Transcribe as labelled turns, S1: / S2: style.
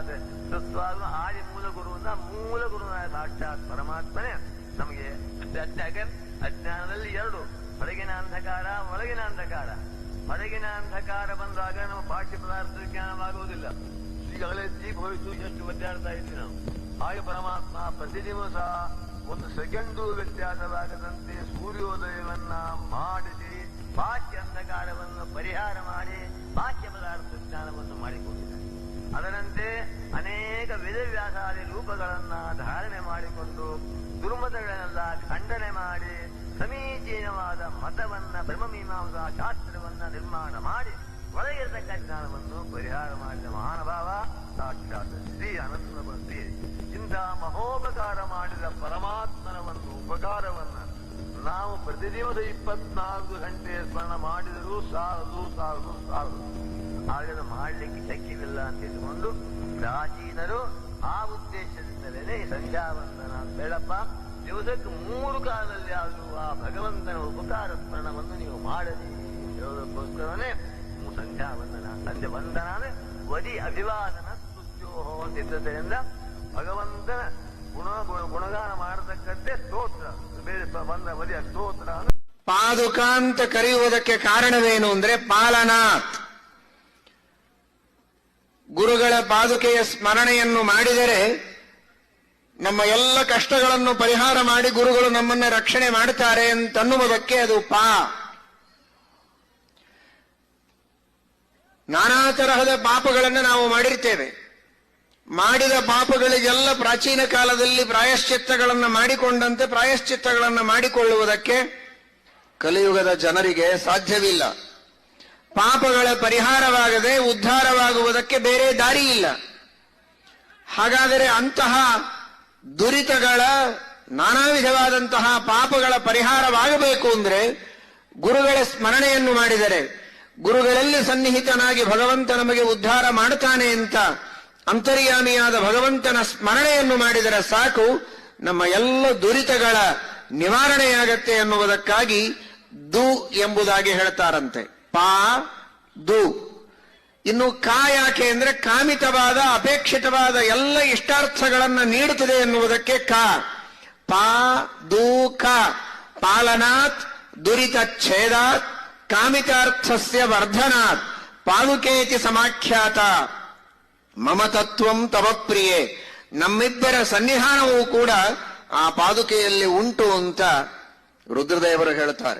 S1: ಸಾಕ್ಷಾತ್ ಆದಿ ಮೂಲ ಗುರುವಿನ ಮೂಲ ಗುರುನಾದ ಸಾಕ್ಷಾತ್ ಪರಮಾತ್ಮನೇ. ನಮಗೆ ಯಾಕೆ ಅಜ್ಞಾನದಲ್ಲಿ ಎರಡು, ಹೊರಗಿನ ಅಂಧಕಾರ, ಒಳಗಿನ ಅಂಧಕಾರ. ಹೊರಗಿನ ಅಂಧಕಾರ ಬಂದಾಗ ನಮ್ಮ ಪಾಠ್ಯ ಪದಾರ್ಥ ಜ್ಞಾನವಾಗುವುದಿಲ್ಲ. ಈಗಾಗಲೇ ದೀಪ ಹೋಯಿತು ಎಷ್ಟು ಒದ್ದಾಡ್ತಾ ಇದ್ವಿ ನಾವು. ಹಾಗೆ ಪರಮಾತ್ಮ ಪ್ರತಿ ದಿವಸ ಒಂದು ಸೆಕೆಂಡು ವ್ಯತ್ಯಾಸವಾಗದಂತೆ ಸೂರ್ಯೋದಯವನ್ನ ಮಾಡಿಸಿ ಬಾಹ್ಯ ಅಂಧಕಾರವನ್ನು ಪರಿಹಾರ ಮಾಡಿ ಬಾಹ್ಯ ಪದಾರ್ಥ ಜ್ಞಾನವನ್ನು ಮಾಡಿಕೊಂಡಿದ್ದಾರೆ. ಅದರಂತೆ ಅನೇಕ ವೇದವ್ಯಾಸಾದಿ ರೂಪಗಳನ್ನ ಧಾರಣೆ ಮಾಡಿಕೊಂಡು ದುರ್ಮತಗಳನ್ನೆಲ್ಲ ಖಂಡನೆ ಮಾಡಿ ಸಮೀಚೀನವಾದ ಮತವನ್ನ ಬ್ರಹ್ಮಮೀಮಾಂಸಾ ಶಾಸ್ತ್ರವನ್ನ ನಿರ್ಮಾಣ ಮಾಡಿ ಒಳಗಿರತಕ್ಕ ಜ್ಞಾನವನ್ನು ಪರಿಹಾರ ಮಾಡಿದ ಮಹಾನುಭಾವ ಸಾಕ್ಷಾತ್ ಶ್ರೀ ಬಂತಿ ಇಂಥ ಮಹೋಪಕಾರ ಮಾಡಿದ ಪರಮಾತ್ಮನ ಒಂದು ಉಪಕಾರವನ್ನ ನಾವು ಪ್ರತಿದಿವಸ ಇಪ್ಪತ್ನಾಲ್ಕು ಗಂಟೆ ಸ್ಮರಣ ಮಾಡಿದರೂ ಸಾಲದು ಸಾಲದು ಸಾಲದು. ಹಾಗೆ ಮಾಡಲಿಕ್ಕೆ ಶಕ್ಯವಿಲ್ಲ ಅಂತ ಹೇಳಿಕೊಂಡು ಪ್ರಾಚೀನರು ಆ ಉದ್ದೇಶದಿಂದಲೇ ಸಂಧ್ಯಾವಂದನ ಬೆಳಪ್ಪ ದಿವಸಕ್ಕೆ ಮೂರು ಕಾಲದಲ್ಲಿ ಆದರೂ ಆ ಭಗವಂತನ ಉಪಕಾರ ಸ್ಮರಣವನ್ನು ನೀವು ಮಾಡಲಿ ಹೇಳೋದಕ್ಕೋಸ್ಕರನೇ ಸಂಧ್ಯಾವಂದನ ಸಂಧ್ಯಾ ವಂದನ ಅಂದ್ರೆ ವದಿ ಅಭಿವಾದನ, ಸ್ತುತ್ಯೋಹೋ ಸಿದ್ಧತೆಯಿಂದ ಭಗವಂತನ ಗುಣ, ಗುಣ- ಗುಣಗಾನ ಮಾಡತಕ್ಕಂತೆ ಸ್ತೋತ್ರ. ಬೇರೆ ಬಂದ ವದಿಯ ಸ್ತೋತ್ರ
S2: ಪಾದುಕಾಂತ ಕರೆಯುವುದಕ್ಕೆ ಕಾರಣವೇನು ಅಂದ್ರೆ ಪಾಲನಾಥ್ ಗುರುಗಳ ಪಾದುಕೆಯ ಸ್ಮರಣೆಯನ್ನು ಮಾಡಿದರೆ ನಮ್ಮ ಎಲ್ಲ ಕಷ್ಟಗಳನ್ನು ಪರಿಹಾರ ಮಾಡಿ ಗುರುಗಳು ನಮ್ಮನ್ನ ರಕ್ಷಣೆ ಮಾಡುತ್ತಾರೆ ಅಂತನ್ನುವುದಕ್ಕೆ ಅದು ಪಾ. ನಾನಾ ತರಹದ ಪಾಪಗಳನ್ನು ನಾವು ಮಾಡಿರ್ತೇವೆ. ಮಾಡಿದ ಪಾಪಗಳಿಗೆಲ್ಲ ಪ್ರಾಚೀನ ಕಾಲದಲ್ಲಿ ಪ್ರಾಯಶ್ಚಿತ್ತಗಳನ್ನು ಮಾಡಿಕೊಂಡಂತೆ ಪ್ರಾಯಶ್ಚಿತ್ತಗಳನ್ನು ಮಾಡಿಕೊಳ್ಳುವುದಕ್ಕೆ ಕಲಿಯುಗದ ಜನರಿಗೆ ಸಾಧ್ಯವಿಲ್ಲ. ಪಾಪಗಳ ಪರಿಹಾರವಾಗದೆ ಉದ್ಧಾರವಾಗುವುದಕ್ಕೆ ಬೇರೆ ದಾರಿ ಇಲ್ಲ. ಹಾಗಾದರೆ ಅಂತಹ ದುರಿತಗಳ ನಾನಾ ವಿಧವಾದಂತಹ ಪಾಪಗಳ ಪರಿಹಾರವಾಗಬೇಕು ಅಂದರೆ ಗುರುಗಳ ಸ್ಮರಣೆಯನ್ನು ಮಾಡಿದರೆ, ಗುರುಗಳಲ್ಲಿ ಸನ್ನಿಹಿತನಾಗಿ ಭಗವಂತ ನಮಗೆ ಉದ್ಧಾರ ಮಾಡುತ್ತಾನೆ ಅಂತ ಅಂತರ್ಯಾಮಿಯಾದ ಭಗವಂತನ ಸ್ಮರಣೆಯನ್ನು ಮಾಡಿದರೆ ಸಾಕು, ನಮ್ಮ ಎಲ್ಲ ದುರಿತಗಳ ನಿವಾರಣೆಯಾಗತ್ತೆ ಎನ್ನುವುದಕ್ಕಾಗಿ ದು ಎಂಬುದಾಗಿ ಹೇಳ್ತಾರಂತೆ. ಪಾ ದು ಇನ್ನು ಕಾ ಯಾಕೆ ಅಂದ್ರೆ ಕಾಮಿತವಾದ, ಅಪೇಕ್ಷಿತವಾದ ಎಲ್ಲ ಇಷ್ಟಾರ್ಥಗಳನ್ನ ನೀಡುತ್ತದೆ ಎನ್ನುವುದಕ್ಕೆ ಕ. ಪಾ ದು ಕ. ಪಾಲನಾತ್ ದುರಿತ ಛೇದಾತ್ ಕಾಮಿತಾರ್ಥಸ್ಯ ವರ್ಧನಾತ್ ಪಾದುಕೇತಿ ಸಮಾಖ್ಯಾತ. ಮಮ ತತ್ವಂ ತವ ಪ್ರಿಯೆ. ನಮ್ಮಿಬ್ಬರ ಸನ್ನಿಧಾನವೂ ಕೂಡ ಆ ಪಾದುಕೆಯಲ್ಲಿ ಉಂಟು ಅಂತ ರುದ್ರದೇವರು ಹೇಳ್ತಾರೆ.